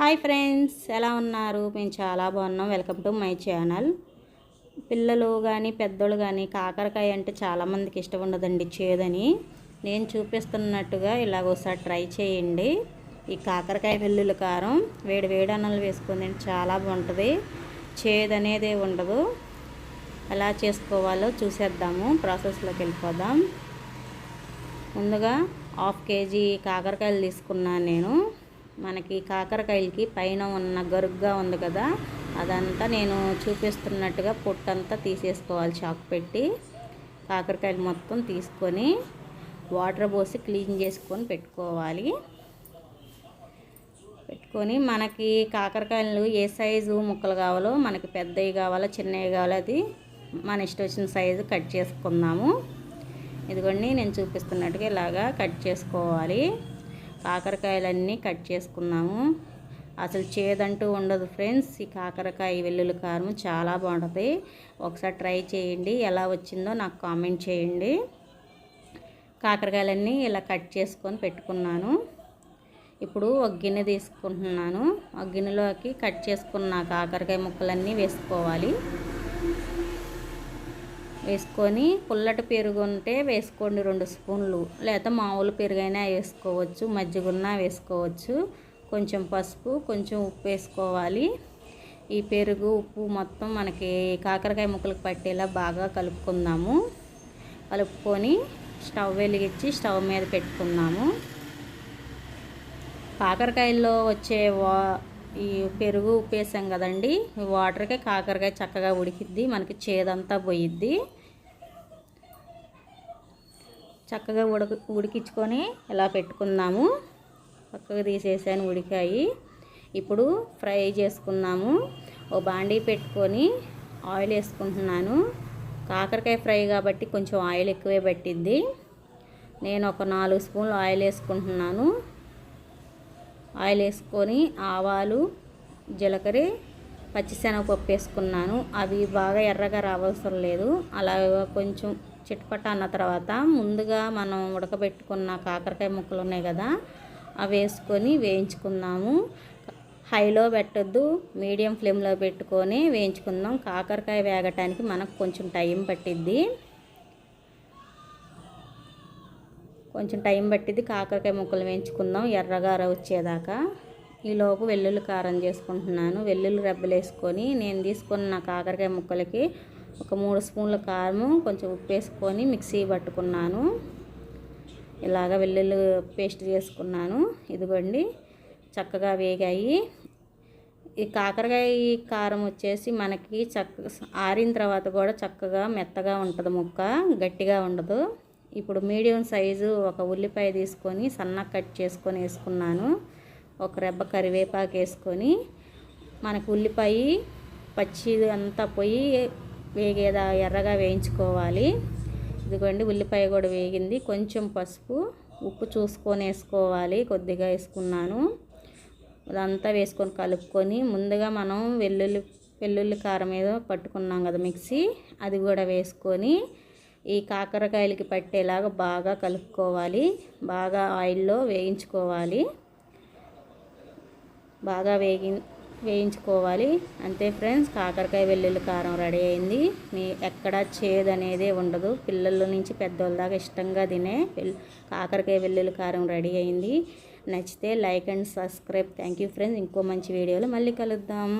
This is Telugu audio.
హాయ్ ఫ్రెండ్స్ ఎలా ఉన్నారు? మేము చాలా బాగున్నాం. Welcome to my channel. పిల్లలు కానీ పెద్దోళ్ళు కానీ కాకరకాయ అంటే చాలామందికి ఇష్టం ఉండదండి చేదని. నేను చూపిస్తున్నట్టుగా ఇలాగ ఒకసారి ట్రై చేయండి. ఈ కాకరకాయ వెల్లుల్లి కారం వేడి వేడి అన్నలు వేసుకొని చాలా బాగుంటుంది. చేదు అనేది ఉండదు. ఎలా చేసుకోవాలో చూసేద్దాము. ప్రాసెస్లోకి వెళ్ళిపోదాం. ముందుగా హాఫ్ కేజీ కాకరకాయలు తీసుకున్నాను నేను. మనకి కాకరకాయలకి పైన ఉన్న గరుగ్గా ఉంది కదా అదంతా నేను చూపిస్తున్నట్టుగా పొట్టంతా తీసేసుకోవాలి చాకు పెట్టి. కాకరకాయలు మొత్తం తీసుకొని వాటర్ పోసి క్లీన్ చేసుకొని పెట్టుకోవాలి. పెట్టుకొని మనకి కాకరకాయలు ఏ సైజు ముక్కలు కావాలో మనకి పెద్దవి కావాలో చిన్నవి కావాలో అది మన ఇష్టం వచ్చిన సైజు కట్ చేసుకుందాము. ఇదిగోండి నేను చూపిస్తున్నట్టుగా ఇలాగా కట్ చేసుకోవాలి. కాకరకాయలన్నీ కట్ చేసుకున్నాము. అసలు చేదంటూ ఉండదు ఫ్రెండ్స్. ఈ కాకరకాయ వెల్లుల్లి కారం చాలా బాగుంటుంది. ఒకసారి ట్రై చేయండి. ఎలా వచ్చిందో నాకు కామెంట్ చేయండి. కాకరకాయలన్నీ ఇలా కట్ చేసుకొని పెట్టుకున్నాను. ఇప్పుడు ఒక గిన్నె తీసుకుంటున్నాను. ఒక గిన్నెలోకి కట్ చేసుకున్న కాకరకాయ ముక్కలన్నీ వేసుకోవాలి. వేసుకొని పుల్లటి పెరుగు ఉంటే వేసుకోండి రెండు స్పూన్లు. లేదా మామూలు పెరుగైనా వేసుకోవచ్చు మజ్జిగున్న వేసుకోవచ్చు. కొంచెం పసుపు కొంచెం ఉప్పు వేసుకోవాలి. ఈ పెరుగు ఉప్పు మొత్తం మనకి కాకరకాయ ముక్కలకు పట్టేలా బాగా కలుపుకుందాము. కలుపుకొని స్టవ్ వెలిగించి స్టవ్ మీద పెట్టుకుందాము. కాకరకాయల్లో వచ్చే వా ఈ పెరుగు ఉప్పేసాం కదండి వాటర్కే కాకరకాయ చక్కగా ఉడికిద్ది మనకి చేదంతా పోయిద్ది. చక్కగా ఉడక ఉడికించుకొని ఇలా పెట్టుకుందాము. పక్కకు తీసేసాను ఉడికాయి. ఇప్పుడు ఫ్రై చేసుకున్నాము. ఓ బాండీ పెట్టుకొని ఆయిల్ వేసుకుంటున్నాను. కాకరకాయ ఫ్రై కాబట్టి కొంచెం ఆయిల్ ఎక్కువే పట్టింది. నేను ఒక నాలుగు స్పూన్లు ఆయిల్ వేసుకుంటున్నాను. ఆయిల్ వేసుకొని ఆవాలు జీలకర్ర పచ్చిశనగపప్పు వేసుకున్నాను. అవి బాగా ఎర్రగా రావాల్సిన లేదు. అలా కొంచెం చిట్పట అన్న తర్వాత ముందుగా మనం ఉడకబెట్టుకున్న కాకరకాయ ముక్కలు ఉన్నాయి కదా అవి వేసుకొని వేయించుకుందాము. హైలో పెట్టద్దు మీడియం ఫ్లేమ్లో పెట్టుకొని వేయించుకుందాం. కాకరకాయ వేగటానికి మనకు కొంచెం టైం పట్టిద్ది. కొంచెం టైం పట్టిద్ది కాకరకాయ ముక్కలు వేయించుకుందాం ఎర్రగా వచ్చేదాకా. ఈలోపు వెల్లుల్లి కారం చేసుకుంటున్నాను. వెల్లుల్లి రెబ్బలు వేసుకొని నేను తీసుకున్న కాకరకాయ ముక్కలకి ఒక మూడు స్పూన్ల కారం కొంచెం ఉప్పు వేసుకొని మిక్సీ పట్టుకున్నాను. ఇలాగ వెల్లుల్లి పేస్ట్ చేసుకున్నాను. ఇదిగోండి చక్కగా వేగాయి. ఈ కాకరకాయ కారం వచ్చేసి మనకి చక్క ఆరిన తర్వాత కూడా చక్కగా మెత్తగా ఉంటుంది ముక్క గట్టిగా ఉండదు. ఇప్పుడు మీడియం సైజు ఒక ఉల్లిపాయ తీసుకొని సన్నగా కట్ చేసుకొని వేసుకున్నాను. ఒక రెబ్బ కరివేపాకు వేసుకొని మనకు ఉల్లిపాయ పచ్చి అంతా పోయి వేగేదా ఎర్రగా వేయించుకోవాలి. ఇదిగోండి ఉల్లిపాయ కూడా వేగింది. కొంచెం పసుపు ఉప్పు చూసుకొని వేసుకోవాలి. కొద్దిగా వేసుకున్నాను. అదంతా వేసుకొని కలుపుకొని ముందుగా మనం వెల్లుల్లి వెల్లుల్లి కారం ఏదో పట్టుకున్నాం కదా మిక్సీ అది కూడా వేసుకొని ఈ కాకరకాయలకి పట్టేలాగా బాగా కలుపుకోవాలి. బాగా ఆయిల్లో వేయించుకోవాలి. బాగా వేగి వేయించుకోవాలి. అంతే ఫ్రెండ్స్ కాకరకాయ వెల్లుల్లి కారం రెడీ అయింది. మీ ఎక్కడ చేదు అనేది ఉండదు. పిల్లల నుంచి పెద్దోళ్ళ దాకా ఇష్టంగా తినే కాకరకాయ వెల్లుల్లి కారం రెడీ అయింది. నచ్చితే like and subscribe. Thank you friends. ఇంకో మంచి వీడియోలో మళ్ళీ కలుద్దాం.